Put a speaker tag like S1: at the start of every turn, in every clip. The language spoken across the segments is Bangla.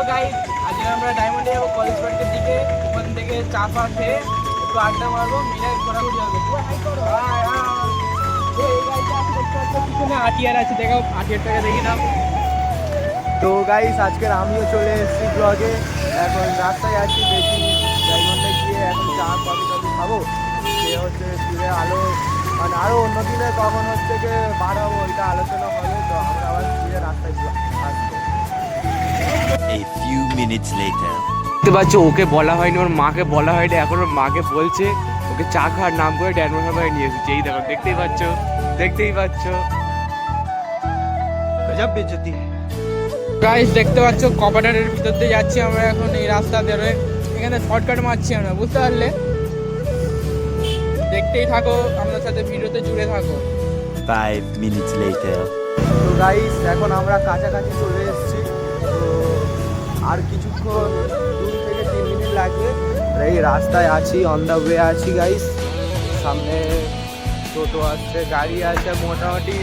S1: তো গাইড আজকে আমরা ডায়মন্ডে যাব কলেজ পার্কের দিকে ওখান থেকে চা ফা খেয়ে একটু আড্ডা মারবো মিলে ঘোরাঘুরি হবে। আটিয়ার আছে দেখাও আটিয়ারটাকে দেখি নাও।
S2: তো গাইস আজকের আমিও চলে এসেছি ব্লগে এখন রাস্তায় আছি দেখি ডায়মন্ডে গিয়ে এখন চা কফি টফি খাব। সে হচ্ছে ফিরে আলো মানে আরও অন্য দিনে কখন হচ্ছে যে বার হব ওইটা আলোচনা হবে। তো আমরা আবার ফিরে রাস্তায় আসব।
S3: দেখতে পাচ্ছ ওকে বলা হয়নি ওর মাকে বলা হয়নি এখন ওর মাকে বলছে ওকে চা খাওয়ার নাম করে ড্যানমোর খাবার নিয়ে এসেছে। এই দেখো দেখতেই পাচ্ছ দেখতেই পাচ্ছ।
S2: গজব বেজতি।
S1: গাইস দেখতে পাচ্ছ কপাটারের ভিতর দিয়ে যাচ্ছি আমরা এখন এই রাস্তা ধরে। এখানে শর্টকাট মারছি আমরা বুঝতে পারলে? দেখতেই থাকো আমাদের সাথে ভিডিওতে জুড়ে থাকো।
S4: Five minutes later.
S2: তো গাইস এখন আমরা কাছাকাছি চলে এসেছি। আর কিছুক্ষণ দুই থেকে তিন মিনিট লাগবে। এই রাস্তায় আছি অন দ্য ওয়ে আছি গাইস সামনে টোটো আসছে, গাড়ি আছে মোটামুটি।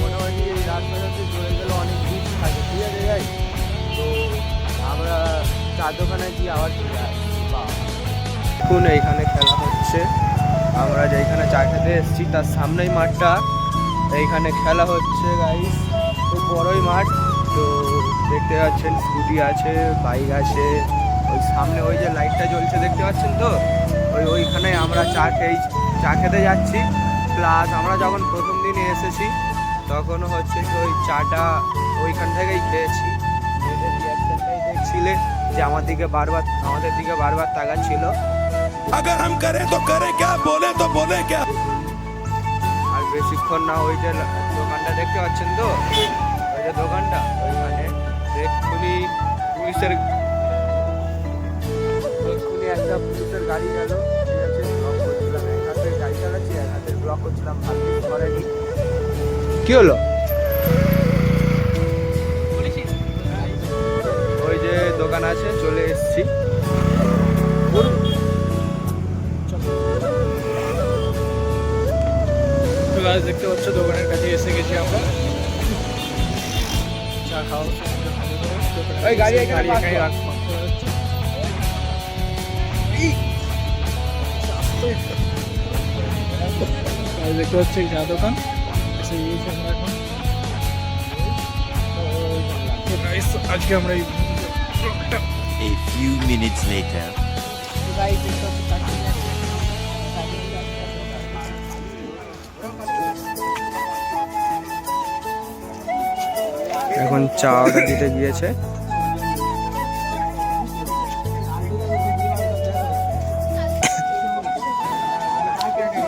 S2: মোটামুটি এই রাস্তাটাতে চলে গেলে অনেক ভিড় থাকে, ঠিক আছে গাইস তো আমরা চার দোকানে গিয়ে আবার চলে এখন এইখানে খেলা হচ্ছে। আমরা যেখানে চা খেতে এসেছি, তার সামনেই মাঠটা। এইখানে খেলা হচ্ছে গাইস খুব বড়ই মাঠ। দেখতে পাচ্ছেন স্কুটি আছে বাইক আছে ওই সামনে ওই যে লাইটটা জ্বলছে দেখতে পাচ্ছেন তো ওই ওইখানে আমরা চা খেয়ে চা খেতে যাচ্ছি প্লাস আমরা যখন প্রথম দিনে এসেছি তখন হচ্ছে কি ওই চাটা ওইখান থেকেই খেয়েছি এদের রিয়াকশনটাই দেখছিলে যে আমার দিকে বারবার আমাদের দিকে বারবার তাকাচ্ছিল
S5: अगर हम करें तो करें क्या बोले तो बोले क्या
S2: আর বেশিক্ষণ না ওই যে দোকানটা দেখতে পাচ্ছেন তো ওই যে দোকানটা ওইখানে এক্ষুনি পুলিশের এক্ষুনি একটা পুলিশের গাড়ি গেল, ঠিক আছে? ব্লক করছিলাম, এক হাতে গাড়ি চালাচ্ছি, এক হাতে ব্লক করছিলাম ভালো করেনি কি হলো? ওই গাড়ি এখানে
S1: দেখতে পাচ্ছি চা দোকান। আজকে আমরা এই
S4: A few minutes later.
S2: এখন চা অর্ডার দিতে গিয়েছে।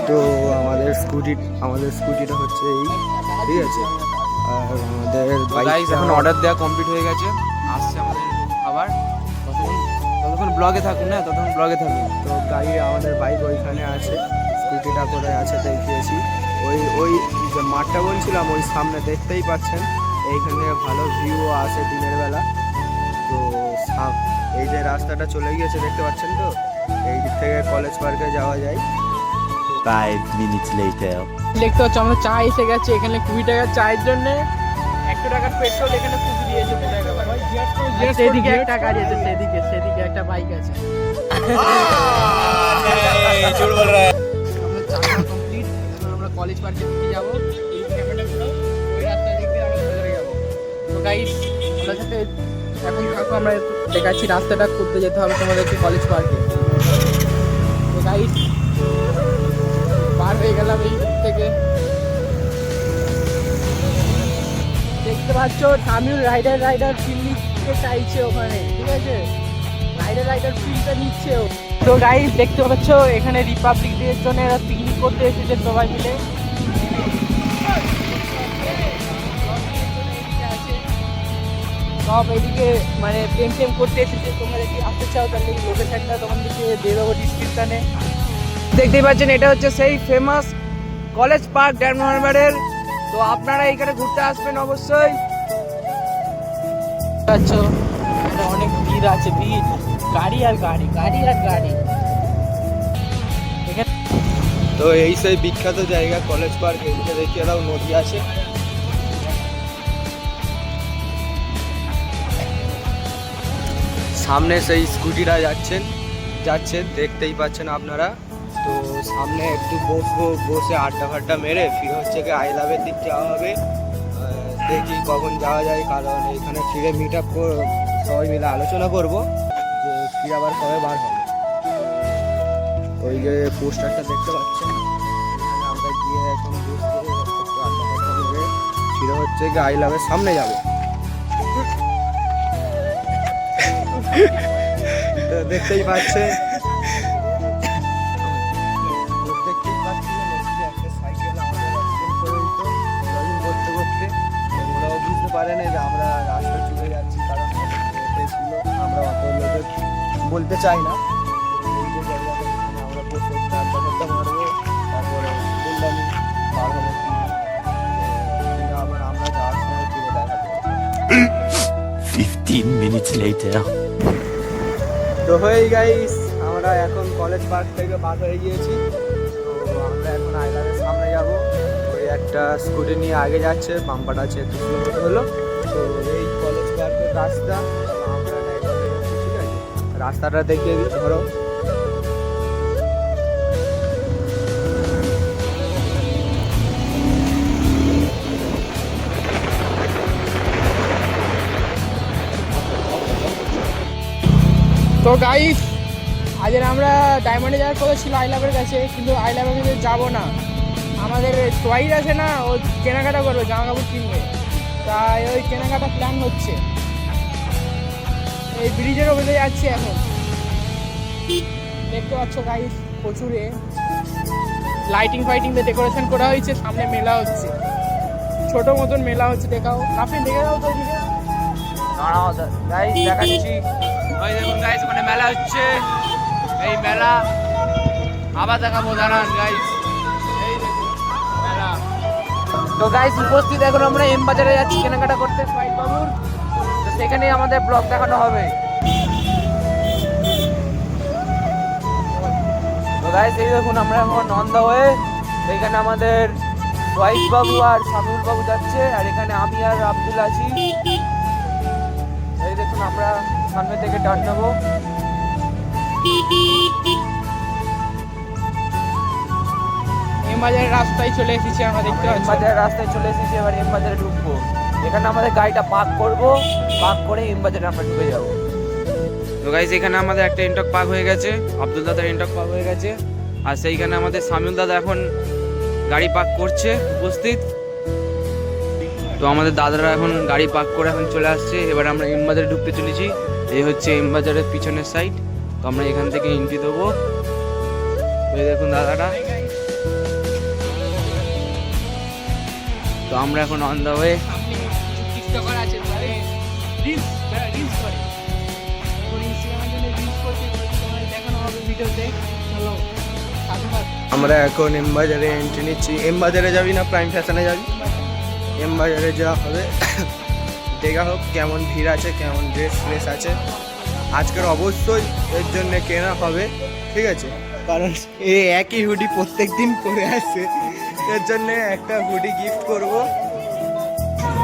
S2: তো আমাদের স্কুটি আমাদের স্কুটিটা হচ্ছে এই ঠিক আছে? আর আমাদের বাইক
S3: এখন অর্ডার দেওয়া কমপ্লিট হয়ে গেছে। আসছে আমাদের আবার। ততক্ষণ ততক্ষণ ব্লগে থাকুন না ততক্ষণ ব্লগে থাকুন।
S2: তো গাড়ি আমাদের বাইক ওইখানে আছে স্কুটিটা করে আছে দেখিয়েছি। ওই ওই যে মাঠটা বলছিলাম ওই সামনে দেখতেই পাচ্ছেন এইখানে ভালো ভিউ আসে দিনের বেলা। তো এই যে রাস্তাটা চলে গিয়েছে দেখতে পাচ্ছেন তো? এই দিক থেকে কলেজ পার্কে যাওয়া যায়।
S4: Five minutes later.
S1: দেখতে পাচ্ছ আমরা চা এসে গেছে এখানে কুড়ি টাকার চায়ের জন্য। একশো টাকার পেট্রোল এখানে কুড়ি দিয়েছে সেদিকে একটা গাড়ি আছে সেদিকে সেদিকে একটা বাইক আছে। আমরা কলেজ পার্কের দিকে যাব। এই ক্যামেরাটা ওই রাস্তা দিক দিয়ে আমরা ভেতরে যাব। তো গাইস আমাদের সাথে এখন থাকো আমরা দেখাচ্ছি রাস্তাটা করতে যেতে হবে তোমাদেরকে কলেজ পার্কে তো পার হয়ে গেলাম এই দিক থেকে। দেখতে পাচ্ছ, তামিল রাইডার রাইডার ফিল নিতে চাইছে ওখানে, ঠিক আছে? রাইডার রাইডার ফিলটা নিচ্ছে ও। তো গাইস দেখতে পাচ্ছ, এখানে রিপাবলিক ডের জন্য এরা পিকনিক করতে এসেছে সবাই মিলে। সব এদিকে মানে প্রেম টেম করতে এসেছে। তোমরা যদি আসতে চাও, তাহলে লোকেশনটা তোমাদেরকে দিয়ে দেবো ডিসক্রিপশানে দেখতেই পাচ্ছেন এটা হচ্ছে সেই ফেমাস কলেজ পার্ক ড্যাম হারবারের। তো আপনারা এখানে ঘুরতে আসবেন অবশ্যই। আচ্ছা অনেক ভিড় আছে ভিড়। গাড়ি আর গাড়ি গাড়ি আর গাড়ি।
S2: তো এই সেই বিখ্যাত জায়গা কলেজ পার্ক এদিকে দেখিয়ে দাও নদী আছে। সামনে সেই স্কুটিটা যাচ্ছেন যাচ্ছে দেখতেই পাচ্ছেন আপনারা। সামনে একটু বসবো, বসে আড্ডা ফাড্ডা মেরে ফিরে হচ্ছে কি আই লাভের দিক যাওয়া হবে। দেখি কখন যাওয়া যায়, কারণ এখানে ফিরে মিট আপ সবাই মিলে আলোচনা করব যে ফিরে আবার কবে বার হবে। ওই যে পোস্টারটা দেখতে পাচ্ছেন? আমরা গিয়ে এখন ফিরে হচ্ছে কি আই লাভের সামনে যাব। দেখতেই পাচ্ছেন ওরাও পারে না যে আমরা রাস্তা চলে যাচ্ছি কারণ ছিল আমরা অত লোকের বলতে চাই না আমরা বসে তারপরে বললাম পার হব কি না। তো আবার আমরা যাওয়ার সময় ফিরে দেখা করব।
S4: 15 minutes
S2: তো হয়ে গাইস আমরা এখন কলেজ পার্ক থেকে বার হয়ে গিয়েছি একটা স্কুটি নিয়ে আগে যাচ্ছে বাম্পাটা আছে দু কিলোমিটার হলো। তো এই কলেজ রাস্তা, আমরা রাস্তাটা দেখিয়ে দিই ধরো।
S1: তো গাইস আজের আমরা ডায়মন্ডে যাওয়ার কথা ছিল আই লাভের কাছে, কিন্তু আই লাভের কাছে যাব না। সোয়াইর আছে না ও কেনাকাটা করবে জামা কাপড় কিনবে। তাই ওই কেনাকাটা প্ল্যান হচ্ছে। এই ব্রিজের ওপরে যাচ্ছে এখন। দেখতে পাচ্ছ গাইস প্রচুরে লাইটিং ফাইটিং দিয়ে ডেকোরেশন করা হয়েছে সামনে মেলা হচ্ছে। ছোট মতন মেলা হচ্ছে দেখাও। আপনি দেখে দাও তো ওদিকে
S2: গাইস দেখাচ্ছি।
S3: ওই দেখুন গাইস ওখানে মেলা হচ্ছে। এই মেলা আবার দেখাবো দাঁড়ান গাইস
S1: তো গাইস উপস্থিত এখন আমরা এম বাজারে যাচ্ছি, কেনাকাটা করতে সোয়াইট বাবুর। তো সেখানেই আমাদের ব্লগ দেখানো হবে।
S2: তো গাইস এই দেখুন, আমরা এখন অন দ্য ওয়ে এখানে আমাদের সোয়াইস বাবু আর সামিউল বাবু যাচ্ছে, আর এখানে আমি আর আব্দুল আছি। এই দেখুন, আমরা সামনে থেকে টান নেব।
S1: এম বাজারের রাস্তায় চলে এসেছি আমরা দেখতে পাচ্ছি
S2: বাজারের রাস্তায় চলে এসেছি এবার এম বাজারে ঢুকবো। এখানে আমাদের গাড়িটা পার্ক করব পার্ক করে এম বাজারে আমরা ঢুকে যাব।
S3: তো গাইস এখানে আমাদের একটা ইন্টক পার্ক হয়ে গেছে আব্দুল দাদার ইন্টক পাক হয়ে গেছে। আর সেইখানে আমাদের সামিউল দাদা এখন গাড়ি পার্ক করছে উপস্থিত। তো আমাদের দাদারা এখন গাড়ি পার্ক করে এখন চলে আসছে এবার আমরা এম বাজারে ঢুকতে চলেছি। এই হচ্ছে এম বাজারের পিছনের সাইড তো আমরা এখান থেকে এন্ট্রি দেবো। দেখুন দাদাটা তো আমরা এখন অন দ্য ওয়ে
S2: আমরা এখন এম বাজারে এন্ট্রি নিচ্ছি। এম বাজারে যাবি না? প্রাইম ফ্যাশনে যাবি? এম বাজারে যাওয়া হবে, দেখা হোক কেমন ভিড় আছে, কেমন ড্রেস ফ্রেস আছে। আজকের অবশ্যই এর জন্য কেনা হবে, ঠিক আছে? কারণ এই একই হুডি প্রত্যেক দিন পরে আসছে এর জন্য একটা হুডি গিফট করব।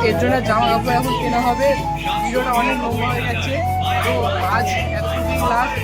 S1: এর জন্য জামা কাপড় এখন কেনা হবে। ভিডিওটা অনেক লম্বা হয়ে যাচ্ছে তো আজ এতদিন লাস্ট